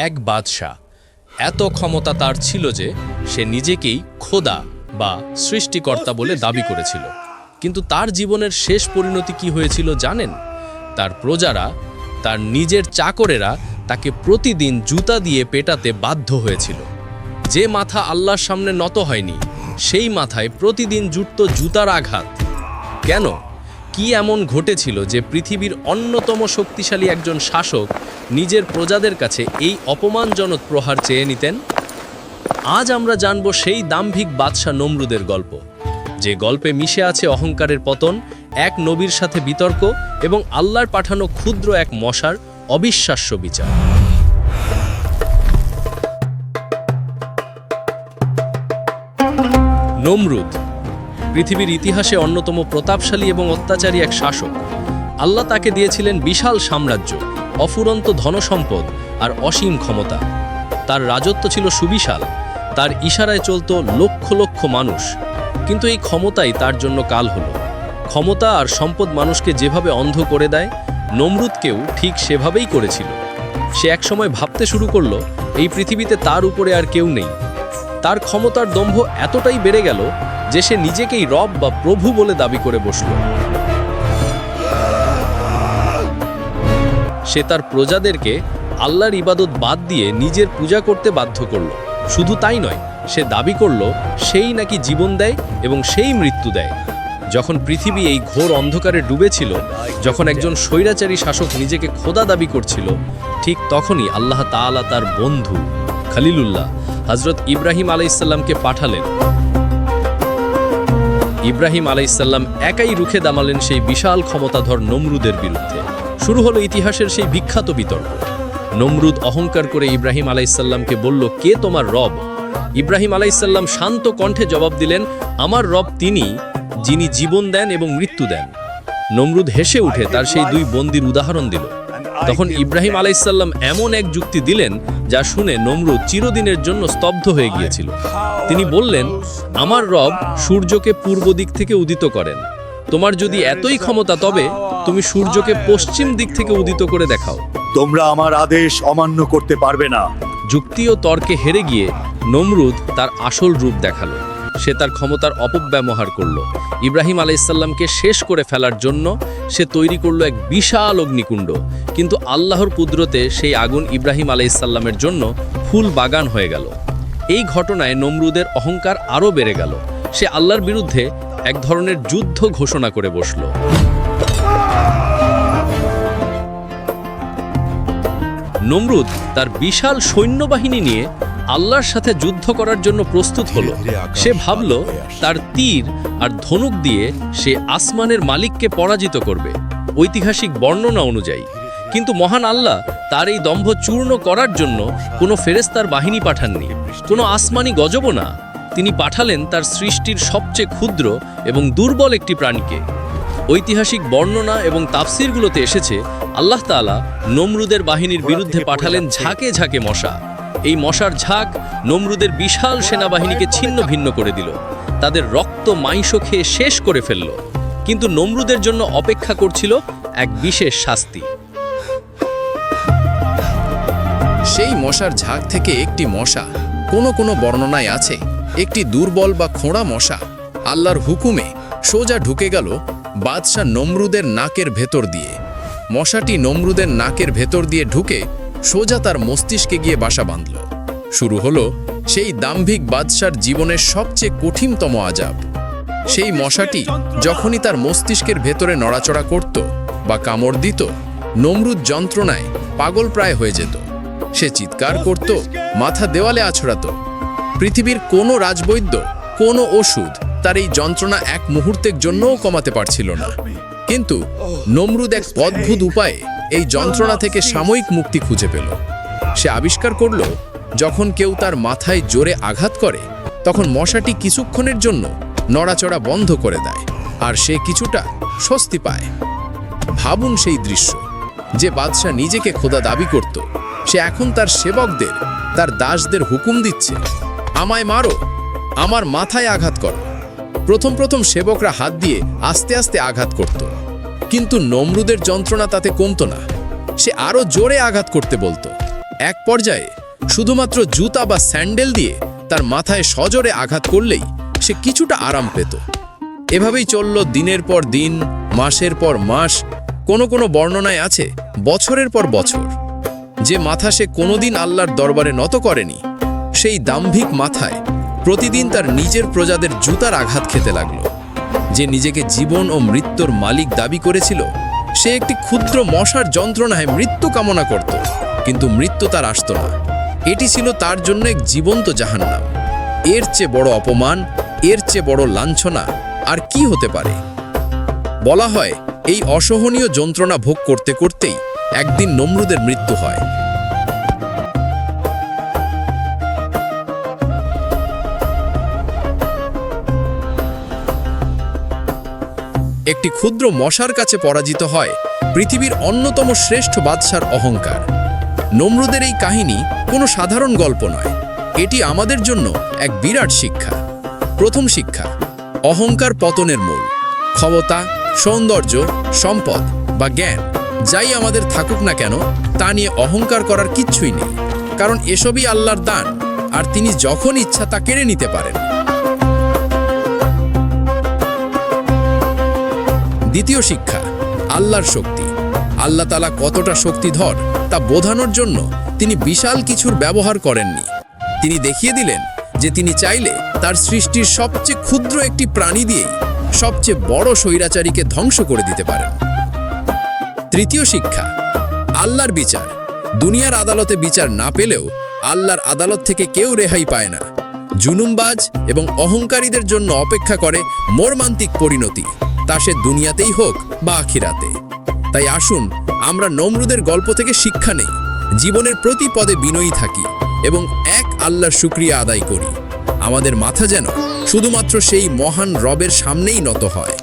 এক বাদশাহ। এত ক্ষমতা তার ছিল যে সে নিজেকেই খোদা বা সৃষ্টিকর্তা বলে দাবি করেছিল। কিন্তু তার জীবনের শেষ পরিণতি কি হয়েছিল জানেন? তার প্রজারা, তার নিজের চাকরেরা তাকে প্রতিদিন জুতা দিয়ে পেটাতে বাধ্য হয়েছিল। যে মাথা আল্লাহর সামনে নত হয়নি, সেই মাথায় প্রতিদিন জুটত জুতার আঘাত। কেন? কি এমন ঘটেছিল যে পৃথিবীর অন্যতম শক্তিশালী একজন শাসক নিজের প্রজাদের কাছে এই অপমানজনক প্রহার চেয়ে নিতেন? আজ আমরা জানব সেই দাম্ভিক বাদশাহ নমরুদের গল্প, যে গল্পে মিশে আছে অহংকারের পতন, এক নবীর সাথে বিতর্ক এবং আল্লাহর পাঠানো ক্ষুদ্র এক মশার অবিশ্বাস্য বিচার। নমরুদ পৃথিবীর ইতিহাসে অন্যতম প্রতাপশালী এবং অত্যাচারী এক শাসক। আল্লাহ তাকে দিয়েছিলেন বিশাল সাম্রাজ্য, অফুরন্ত ধনসম্পদ আর অসীম ক্ষমতা। তার রাজত্ব ছিল সুবিশাল, তার ইশারায় চলত লক্ষ লক্ষ মানুষ। কিন্তু এই ক্ষমতাই তার জন্য কাল হল। ক্ষমতা আর সম্পদ মানুষকে যেভাবে অন্ধ করে দেয়, নমরুদকেও ঠিক সেভাবেই করেছিল। সে একসময় ভাবতে শুরু করল, এই পৃথিবীতে তার উপরে আর কেউ নেই। তার ক্ষমতার দম্ভ এতটাই বেড়ে গেল যে সে নিজেকেই রব বা প্রভু বলে দাবি করে বসল। সে তার প্রজাদেরকে আল্লাহর ইবাদত বাদ দিয়ে নিজের পূজা করতে বাধ্য করল। শুধু তাই নয়, সে দাবি করল, সেই নাকি জীবন দেয় এবং সেই মৃত্যু দেয়। যখন পৃথিবী এই ঘোর অন্ধকারে ডুবেছিল, যখন একজন স্বৈরাচারী শাসক নিজেকে খোদা দাবি করছিল, ঠিক তখনই আল্লাহ তাআলা তার বন্ধু খালিলুল্লাহ হজরত ইব্রাহিম আলাইসাল্লামকে পাঠালেন। ইব্রাহিম আলাইসাল্লাম একাই রুখে দামালেন সেই বিশাল ক্ষমতাধর নমরুদের বিরুদ্ধে। শুরু হলো ইতিহাসের সেই বিখ্যাত বিতর্ক। নমরুদ অহংকার করে ইব্রাহিম আলাইসাল্লামকে বলল, কে তোমার রব? ইব্রাহিম আলাইসাল্লাম শান্ত কণ্ঠে জবাব দিলেন, আমার রব তিনি, যিনি জীবন দেন এবং মৃত্যু দেন। নমরুদ হেসে উঠে তার সেই দুই বন্দির উদাহরণ দিল। তখন ইব্রাহিম আলাইসাল্লাম এমন এক যুক্তি দিলেন যা শুনে নমরুদ চিরদিনের জন্য স্তব্ধ হয়ে গিয়েছিল। তিনি বললেন আমার রব সূর্যকে পূর্ব দিক থেকে উদিত করেন। তোমার যদি এতই ক্ষমতা তবে তুমি সূর্যকে পশ্চিম দিক থেকে উদিত করে দেখাও। তোমরা আমার আদেশ অমান্য করতে পারবে না। যুক্তি ও তর্কে হেরে গিয়ে নমরুদ তার আসল রূপ দেখাল। সে তার ক্ষমতার অপব্যবহার করল। ইব্রাহিম আলাইসাল্লামকে শেষ করে ফেলার জন্য সে তৈরি করল এক বিশাল অগ্নিকুণ্ড। কিন্তু আল্লাহর কুদরতে সেই আগুন ইব্রাহিম আলাইসাল্লামের জন্য ফুল বাগান হয়ে গেল। এই ঘটনায় নমরুদের অহংকার আরও বেড়ে গেল। সে আল্লাহর বিরুদ্ধে এক ধরনের যুদ্ধ ঘোষণা করে বসল। নমরুদ তার বিশাল সৈন্যবাহিনী নিয়ে আল্লাহর সাথে যুদ্ধ করার জন্য প্রস্তুত হলো। সে ভাবল তার তীর আর ধনুক দিয়ে সে আসমানের মালিককে পরাজিত করবে ঐতিহাসিক বর্ণনা অনুযায়ী। কিন্তু মহান আল্লাহ তার এই দম্ভ চূর্ণ করার জন্য কোনো ফেরেস্তার বাহিনী পাঠাননি। কোনো আসমানি গজব না। তিনি পাঠালেন তার সৃষ্টির সবচেয়ে ক্ষুদ্র এবং দুর্বল একটি প্রাণীকে। ঐতিহাসিক বর্ণনা এবং তাফসিরগুলোতে এসেছে আল্লাহ তাআলা নমরুদের বাহিনীর বিরুদ্ধে পাঠালেন ঝাঁকে ঝাঁকে মশা। এই মশার ঝাঁক নমরুদের বিশাল সেনাবাহিনীকে ছিন্ন ভিন্ন করে দিল। তাদের রক্ত মাংস খেয়ে শেষ করে ফেলল। কিন্তু নমরুদের জন্য অপেক্ষা করছিল এক বিশেষ শাস্তি। সেই মশার ঝাঁক থেকে একটি মশা, কোনো কোনো বর্ণনায় আছে, একটি দুর্বল বা খোঁড়া মশা। আল্লাহর হুকুমে সোজা ঢুকে গেল বাদশাহ নমরুদের নাকের ভেতর দিয়ে। মশাটি নমরুদের নাকের ভেতর দিয়ে ঢুকে সোজা তার মস্তিষ্কে গিয়ে বাসা বাঁধল। শুরু হলো সেই দাম্ভিক বাদশার জীবনের সবচেয়ে কঠিনতম আজাব। সেই মশাটি যখনই তার মস্তিষ্কের ভেতরে নড়াচড়া করত বা কামড় দিত, নমরুদ যন্ত্রণায় পাগল প্রায় হয়ে যেত। সে চিৎকার করত, মাথা দেওয়ালে আছড়াত। পৃথিবীর কোনো রাজবৈদ্য, কোনো ওষুধ তার এই যন্ত্রণা এক মুহূর্তের জন্যও কমাতে পারছিল না। কিন্তু নমরুদ এক অদ্ভুত উপায়ে এই যন্ত্রণা থেকে সাময়িক মুক্তি খুঁজে পেল। সে আবিষ্কার করল, যখন কেউ তার মাথায় জোরে আঘাত করে, তখন মশাটি কিছুক্ষণের জন্য নড়াচড়া বন্ধ করে দেয়, আর সে কিছুটা স্বস্তি পায়। ভাবুন সেই দৃশ্য, যে বাদশাহ নিজেকে খোদা দাবি করত, সে এখন তার সেবকদের, তার দাসদের হুকুম দিচ্ছে, আমায় মারো, আমার মাথায় আঘাত করো। প্রথম প্রথম সেবকরা হাত দিয়ে আস্তে আস্তে আঘাত করত। কিন্তু নমরুদের যন্ত্রণা তাতে কমতো না। সে আরও জোরে আঘাত করতে বলতো। এক পর্যায়ে শুধুমাত্র জুতা বা স্যান্ডেল দিয়ে তার মাথায় সজোরে আঘাত করলেই সে কিছুটা আরাম পেত। এভাবেই চলল দিনের পর দিন, মাসের পর মাস, কোনো কোনো বর্ণনায় আছে বছরের পর বছর। যে মাথা সে কোনোদিন আল্লাহর দরবারে নত করেনি, সেই দাম্ভিক মাথায় প্রতিদিন তার নিজের প্রজাদের জুতার আঘাত খেতে লাগল। যে নিজেকে জীবন ও মৃত্যুর মালিক দাবি করেছিল, সে একটি ক্ষুদ্র মশার যন্ত্রণায় মৃত্যু কামনা করত, কিন্তু মৃত্যু তার আসত না। এটি ছিল তার জন্য এক জীবন্ত জাহান্নাম। এর চেয়ে বড় অপমান, এর চেয়ে বড় লাঞ্ছনা আর কি হতে পারে? বলা হয়, এই অসহনীয় যন্ত্রণা ভোগ করতে করতেই একদিন নমরুদের মৃত্যু হয়। একটি ক্ষুদ্র মশার কাছে পরাজিত হয় পৃথিবীর অন্যতম শ্রেষ্ঠ বাদশার অহংকার। নমরুদের এই কাহিনী কোনো সাধারণ গল্প নয়। এটি আমাদের জন্য এক বিরাট শিক্ষা। প্রথম শিক্ষা, অহংকার পতনের মূল। ক্ষমতা, সৌন্দর্য, সম্পদ বা জ্ঞান, যাই আমাদের থাকুক না কেন, তা নিয়ে অহংকার করার কিচ্ছুই নেই। কারণ এসবই আল্লাহর দান, আর তিনি যখন ইচ্ছা তা কেড়ে নিতে পারেন। দ্বিতীয় শিক্ষা, আল্লাহর শক্তি। আল্লাহ তালা কতটা শক্তিধর তা বোঝানোর জন্য তিনি বিশাল কিছুর ব্যবহার করেননি। তিনি দেখিয়ে দিলেন যে তিনি চাইলে তার সৃষ্টির সবচেয়ে ক্ষুদ্র একটি প্রাণী দিয়েই সবচেয়ে বড় স্বৈরাচারীকে ধ্বংস করে দিতে পারেন। তৃতীয় শিক্ষা, আল্লাহর বিচার। দুনিয়ার আদালতে বিচার না পেলেও আল্লাহর আদালত থেকে কেউ রেহাই পায় না। জুনুমবাজ এবং অহংকারীদের জন্য অপেক্ষা করে মর্মান্তিক পরিণতি। তা সে দুনিয়াতেই হোক বা আখিরাতে। তাই আসুন, আমরা নমরুদের গল্প থেকে শিক্ষা নেই। জীবনের প্রতি পদে বিনয়ী থাকি এবং এক আল্লাহর শুক্রিয়া আদায় করি। আমাদের মাথা যেন শুধুমাত্র সেই মহান রবের সামনেই নত হয়।